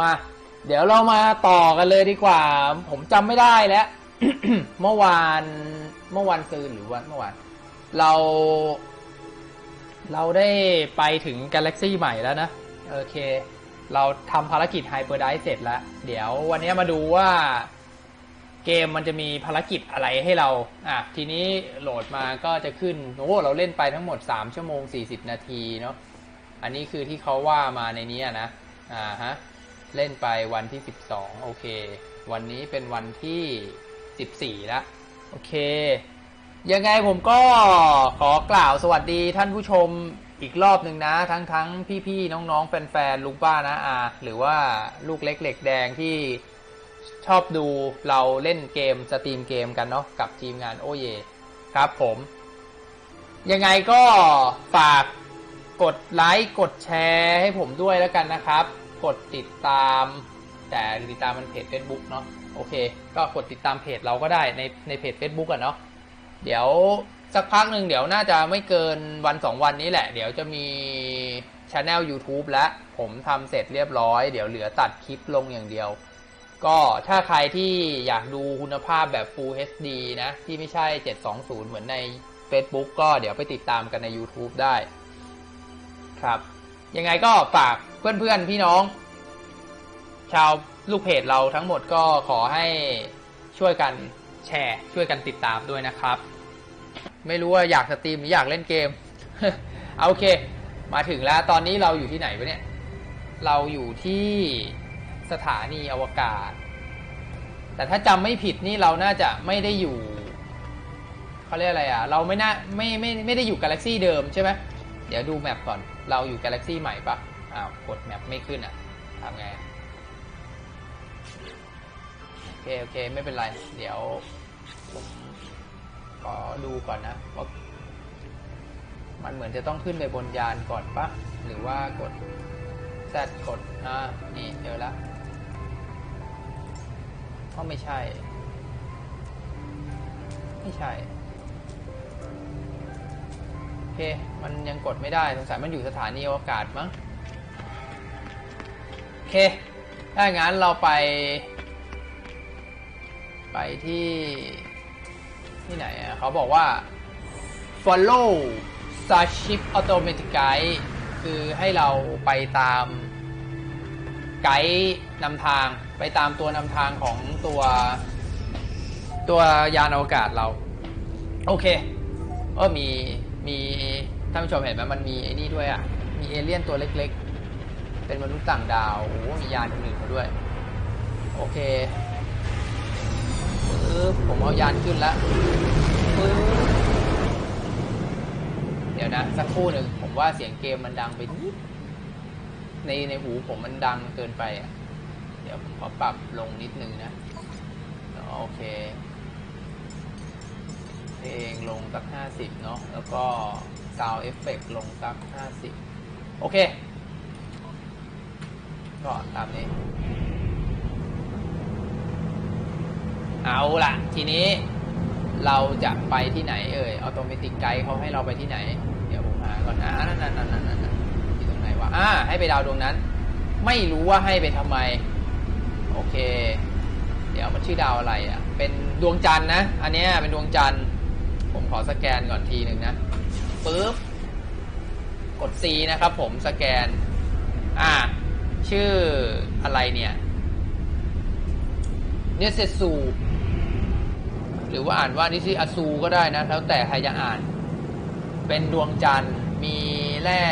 มา เดี๋ยวเรามาต่อกันเลยดีกว่า ผมจำไม่ได้แล้ว เมื่อวานเมื่อวันซืนหรือวันเมื่อวานเรา เราได้ไปถึงกาแล็กซี่ใหม่แล้วนะโอเค เราทำภารกิจไฮเปอร์ไดเสร็จแล้ว เดี๋ยววันนี้มาดูว่าเกมมันจะมีภารกิจอะไรให้เรา อะ ทีนี้โหลดมาก็จะขึ้น โอ้ เราเล่นไปทั้งหมด 3 ชั่วโมง 40 นาทีเนาะ อันนี้คือที่เขาว่ามาในนี้นะ อ่าฮะ เล่นไปวันที่ 12 โอเค วันนี้เป็นวันที่ 14แล้วโอเค ยังไงผมก็ขอกล่าวสวัสดีท่านผู้ชมอีกรอบหนึ่งนะ ทั้งทั้งพี่ๆน้องๆ แฟนๆลุงป้านะอาหรือว่าลูกเล็กเหล็กแดงที่ชอบดูเราเล่นเกมสตรีมเกมกันเนาะกับทีมงานโอเยครับผม ยังไงก็ฝากกดไลค์กดแชร์ให้ผมด้วยแล้วกันนะครับ กดติดตาม แต่ติดตามมันเพจ Facebook เนาะโอเค ก็กดติดตามเพจเราก็ได้ในในเพจ Facebook อะเนาะเดี๋ยวสักพักหนึ่งเดี๋ยวน่าจะไม่เกินวันสองวันนี้แหละ เดี๋ยวจะมีช anel YouTube แล้วผมทำเสร็จเรียบร้อย เดี๋ยวเหลือตัดคลิปลงอย่างเดียว ก็ถ้าใครที่อยากดูคุณภาพแบบ Full HD นะ ที่ไม่ใช่ 720 เหมือนใน Facebook ก็เดี๋ยวไปติดตามกันใน YouTube ได้ ครับ ยังไงก็ฝากเพื่อนๆพี่น้อง ชาวลูกเพจเราทั้งหมดก็ขอให้ช่วยกันแชร์ช่วยกันติดตามด้วยนะครับ ไม่รู้ว่าอยากสตรีมหรืออยากเล่นเกมเอาโอเค มาถึงแล้วตอนนี้เราอยู่ที่ไหนวะเนี่ย เราอยู่ที่สถานีอวกาศ แต่ถ้าจำไม่ผิดนี่เราน่าจะไม่ได้อยู่เขาเรียกอะไรอะ เราไม่น่าไม่ไม่ไม่ได้อยู่กาแล็กซี่เดิมใช่ไหม เดี๋ยวดูแมปก่อน เราอยู่กาแล็กซี่ใหม่ปะอ้าวกดแมปไม่ขึ้นอะทำไง โอเค โอเค ไม่เป็นไร เดี๋ยวผมขอดูก่อนนะว่ามันเหมือนจะต้องขึ้นไปบนยานก่อนปะหรือว่ากด Z กดอ่านี่เจอแล้วก็ไม่ใช่ ไม่ใช่ เค มันยังกดไม่ได้ สงสัยมันอยู่สถานีอวกาศมั้ง โอเค ถ้างั้นเราไป ไปที่ที่ไหนอะ เขาบอกว่า follow Starship Automatic Guide คือให้เราไปตามไกด์นำทาง ไปตามตัวนำทางของตัว ตัวยานอวกาศเรา โอเคเออมี มีท่านผู้ชมเห็นไหมมันมีไอ้นี่ด้วยอะ มีเอเลี่ยนตัวเล็กๆ เป็นมนุษย์ต่างดาวโอ้มียานอื่นมาด้วย โอเคปึ๊บผมเอายานขึ้นแล้วปึ๊บเดี๋ยวนะ สักครู่หนึ่งผมว่าเสียงเกมมันดังไปนิดในในหูผมมันดังเกินไปอะ เดี๋ยวผมขอปรับลงนิดนึงนะ โอเค เพลงลงสักห้าสิบเนาะแล้วก็ซาวเอฟเฟกลงสักห้าสิบโอเค ก็ตามนี้ เอาละทีนี้เราจะไปที่ไหนเอ่ยออโตเมติกไกด์เขาให้เราไปที่ไหน เดี๋ยวผมหาก่อนอ่านั่นนั่นนั่นนั่นนั่นที่ตรงไหนวะอ่าให้ไปดาวดวงนั้น ไม่รู้ว่าให้ไปทำไม โอเค เดี๋ยวมันชื่อดาวอะไรอะ เป็นดวงจันทร์นะ อันเนี้ยเป็นดวงจันทร์ ผมขอสแกนก่อนทีหนึ่งนะปึ๊บกด C นะครับผมสแกน อ่า ชื่ออะไรเนี่ย เนเซซูหรือว่าอ่านว่านิซิอาซูก็ได้นะ แล้วแต่ใครจะอ่าน เป็นดวงจันทร์ มีแร่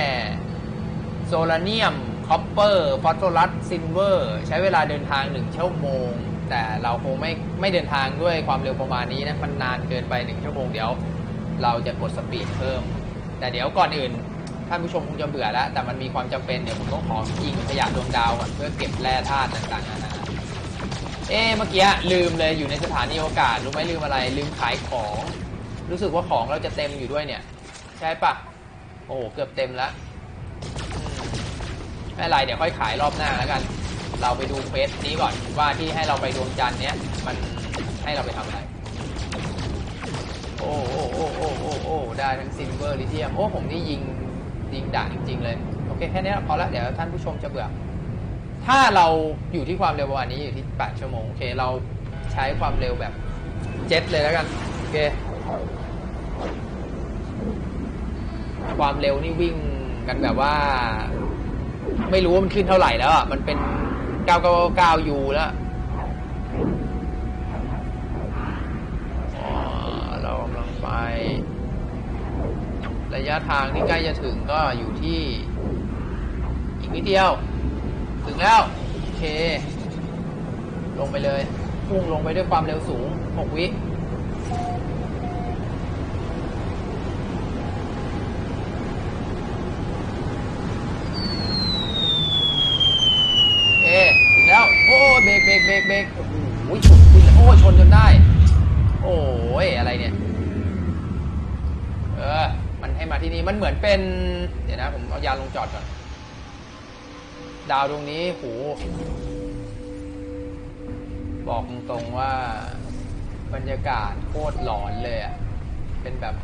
โซลาเนียม คอปเปอร์ ฟอสฟอรัส ซิลเวอร์ ใช้เวลาเดินทางหนึ่งชั่วโมง แต่เราคงไม่ไม่เดินทางด้วยความเร็วประมาณนี้นะมันนานเกินไปหนึ่งชั่วโมงเดี๋ยว เราจะกดสปีดเพิ่ม แต่เดี๋ยวก่อนอื่นท่านผู้ชมคงจะเบื่อแล้ว แต่มันมีความจำเป็นเดี๋ยวผมต้องขอยิงขยะดวงดาวก่อนเพื่อเก็บแร่ธาตุต่างๆนานาเอ๊เมื่อกี้ลืมเลยอยู่ในสถานีอวกาศรู้ไหมลืมอะไร ลืมขายของ รู้สึกว่าของเราจะเต็มอยู่ด้วยเนี่ย ใช่ปะโอ้โหเกือบเต็มแล้วอืมไม่ไรเดี๋ยวค่อยขายรอบหน้าแล้วกัน เราไปดูเควสนี้ก่อนว่าที่ให้เราไปดวงจันทร์เนี้ยมันให้เราไปทำอะไร โอ้โอ้โอ้โอ้โอ้โอ้ได้ทั้งซิลเวอร์ลิเทียมโอ้ผมนี่ยิงยิงด่าจริง ๆ เลย โอเค แค่นี้พอละเดี๋ยวท่านผู้ชมจะเบื่อ ถ้าเราอยู่ที่ความเร็วประมาณนี้อยู่ที่ 8 ชั่วโมง โอเค เราใช้ความเร็วแบบเจ็ตเลยแล้วกัน โอเค ความเร็วนี่วิ่งกันแบบว่า ไม่รู้ว่ามันขึ้นเท่าไหร่แล้วอะ มันเป็น 999 U แล้วอ๋อเรากำลังไป ระยะทางที่ใกล้จะถึงก็อยู่ที่ อีกนิดเดียว ถึงแล้ว โอเค ลงไปเลย พุ่งลงไปด้วยความเร็วสูง 6 วิ โอเค ถึงแล้ว โอ้ยเบ รกเบรกเบรกโอ้โหชนขึ้นโอ้ชนจนได้ โอ้ยอะไรเนี่ย เออ มันให้มาที่นี่มันเหมือนเป็น เดี๋ยวนะ ผมเอายาลงจอดก่อน ดาวดวงนี้โหบอกตรงๆว่าบรรยากาศโคตรหลอนเลยอะ่ะเป็นแบบ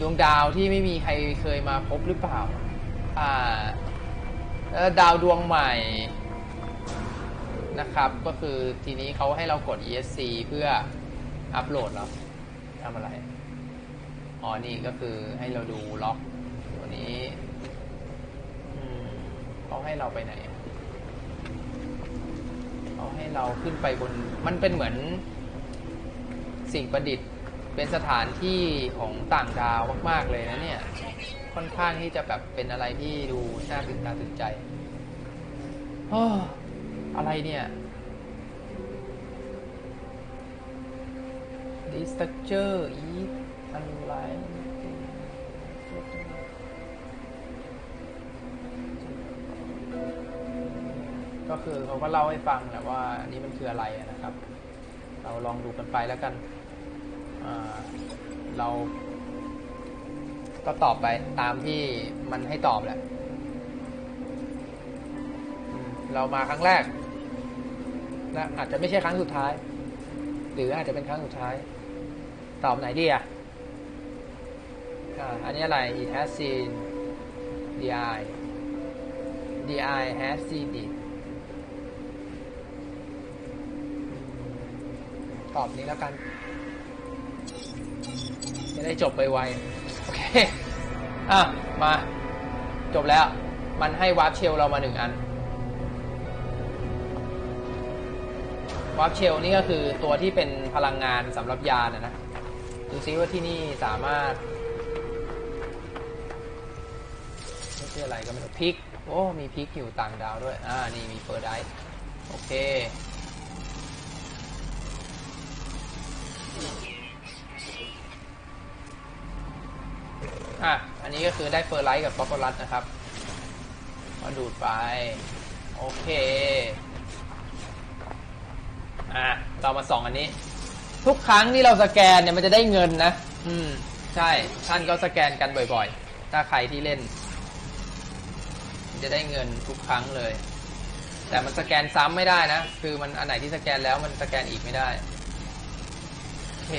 ดวงดาวที่ไม่มีใครเคยมาพบหรือเปล่า อ่าดาวดวงใหม่ นะครับ ก็คือทีนี้เขาให้เรากด ESC เพื่ออัปโหลดแล้วทำอะไร อ๋อ นี่ก็คือให้เราดูล็อกตัวนี้เขาให้เราไปไหนเขาให้เราขึ้นไปบน มันเป็นเหมือนสิ่งประดิษฐ์เป็นสถานที่ของต่างดาวมาก ๆ เลยนะเนี่ย ค่อนข้างที่จะแบบเป็นอะไรที่ดูน่าตื่นตาตื่นใจ โอ้ อะไรเนี่ย This structure is unlike ก็คือเขาก็เล่าให้ฟังแหละว่าอันนี้มันคืออะไรนะครับ เราลองดูกันไปแล้วกัน เราก็ตอบไปตามที่มันให้ตอบแหละ เรามาครั้งแรก และอาจจะไม่ใช่ครั้งสุดท้าย หรืออาจจะเป็นครั้งสุดท้าย ตอบไหนดีอะอ่าอันนี้อะไร it has seen the eye the eye has seen it ตอบนี้แล้วกัน จะได้จบไวโอเค อะ มา จบแล้ว มันให้วาร์ปเชลเรามาหนึ่งอัน วาร์ปเชลนี่ก็คือตัวที่เป็นพลังงานสำหรับยานนะนะ ดูซิว่าที่นี่สามารถไม่ใช่อะไรก็ไม่รู้พิก โอ้ มีพิกอยู่ต่างดาวด้วย อ่า นี่มีเฟอร์ไดซ์โอเค อะ อันนี้ก็คือได้เฟอร์ไลท์กับฟอสฟอรัสนะครับก็ดูดไป โอเค อะเรามาส่องอันนี้ ทุกครั้งที่เราสแกนเนี่ยมันจะได้เงินนะ อืม ใช่ ท่านก็สแกนกันบ่อยๆ ถ้าใครที่เล่นมันจะได้เงินทุกครั้งเลย แต่มันสแกนซ้ำไม่ได้นะ คือมันอันไหนที่สแกนแล้วมันสแกนอีกไม่ได้ โอเค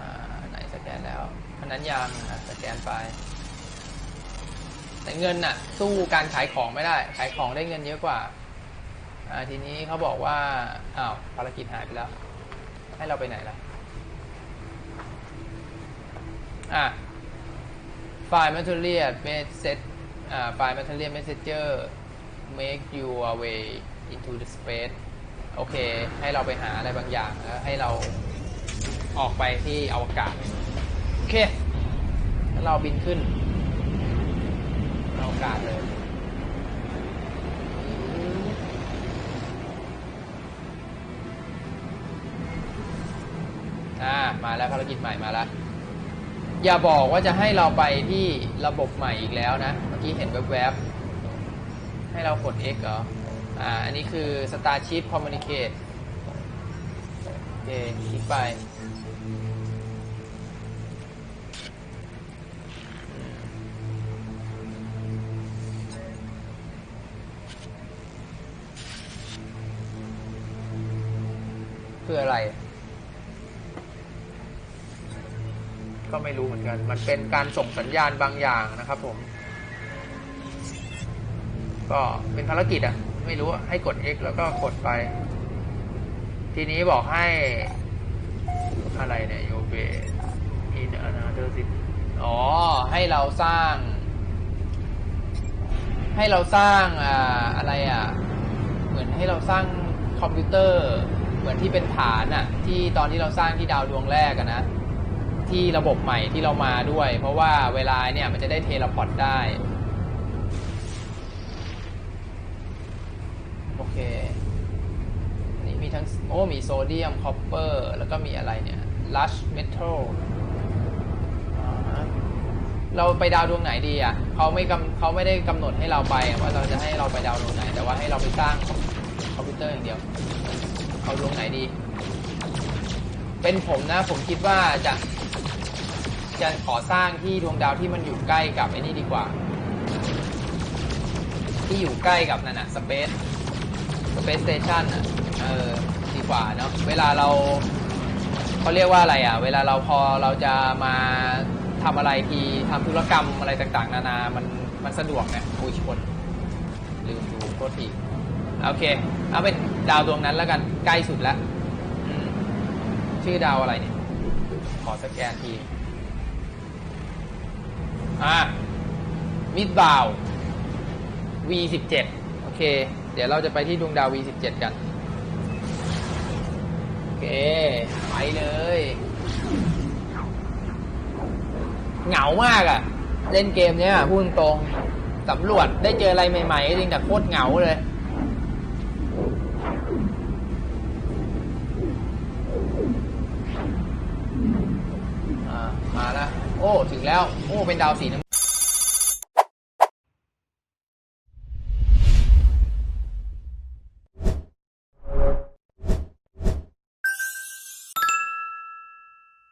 อ่าไหนสแกนแล้วอันนั้นยังอะสแกนไปแต่เงินน่ะ สู้การขายของไม่ได้ ขายของได้เงินเยอะกว่าอ่า ทีนี้เขาบอกว่าอ้าวภารกิจหายไปแล้ว ให้เราไปไหนล่ะอะไฟล์ material message อ่าไฟล์ material messenger make your way into the space โอเค ให้เราไปหาอะไรบางอย่างแล้วให้เราออกไปที่อวกาศ โอเค แล้วเราบินขึ้นอวกาศเลย มาแล้วภารกิจใหม่มาแล้วอย่าบอกว่าจะให้เราไปที่ระบบใหม่อีกแล้วนะ เมื่อกี้เห็นแวบๆ ให้เรากด X เหรอ อ่า อันนี้คือ Starship Communicate โอเคคลิกไปอืมคืออะไร ก็ไม่รู้เหมือนกัน มันเป็นการส่งสัญญาณบางอย่างนะครับ ผม ก็เป็นภารกิจอะไม่รู้ให้กด X แล้วก็กดไป ทีนี้บอกให้อะไรเนี่ยโยเบอินอนาเดอร์ซิอ๋อ ให้เราสร้าง ให้เราสร้างอ่าอะไรอะ เหมือนให้เราสร้างคอมพิวเตอร์ เหมือนที่เป็นฐานอะ ที่ตอนที่เราสร้างที่ดาวดวงแรกอะนะ ที่ระบบใหม่ที่เรามาด้วย เพราะว่าเวลาเนี่ยมันจะได้เทเลพอร์ตได้ โอเค อันนี้มีทั้ง โอ้ มีโซเดียม คอปเปอร์ แล้วก็มีอะไรเนี่ยลัชเมทัลเราไปดาวดวงไหนดีอะเขาไม่กำเขาไม่ได้กำหนดให้เราไปว่าเราจะให้เราไปดาวดวงไหน แต่ว่าให้เราไปสร้างคอมพิวเตอร์อย่างเดียวเอาดวงไหนดี เป็นผมนะผมคิดว่าจะ จะขอสร้างที่ดวงดาวที่มันอยู่ใกล้กับไอ้นี่ดีกว่า ที่อยู่ใกล้กับนั่นนะสเปซสเปซสเตชันอะเออดีกว่าเนาะเวลาเราเขาเรียกว่าอะไรอะเวลาเราพอเราจะมาทำอะไรทีทำธุรกรรมอะไรต่างๆ นานา มันมันสะดวกไงอุ้ยชนลืมดูโทษทีโอเค เอาเป็นดาวดวงนั้นแล้วกันใกล้สุดแล้วชื่อดาวอะไรเนี่ย ขอสแกนที อะมิดบาว V17 โอเค เดี๋ยวเราจะไปที่ดวงดาว V17 กัน โอเค ไปเลย เหงามากอะ่ะ เล่นเกมเนี้ยพูดตรงสำรวจได้เจออะไรใหม่ๆจริงแต่โคตรเหงาเลยมาแล้ว โอ้ ถึงแล้ว โอ้ เป็นดาวสีน้ำ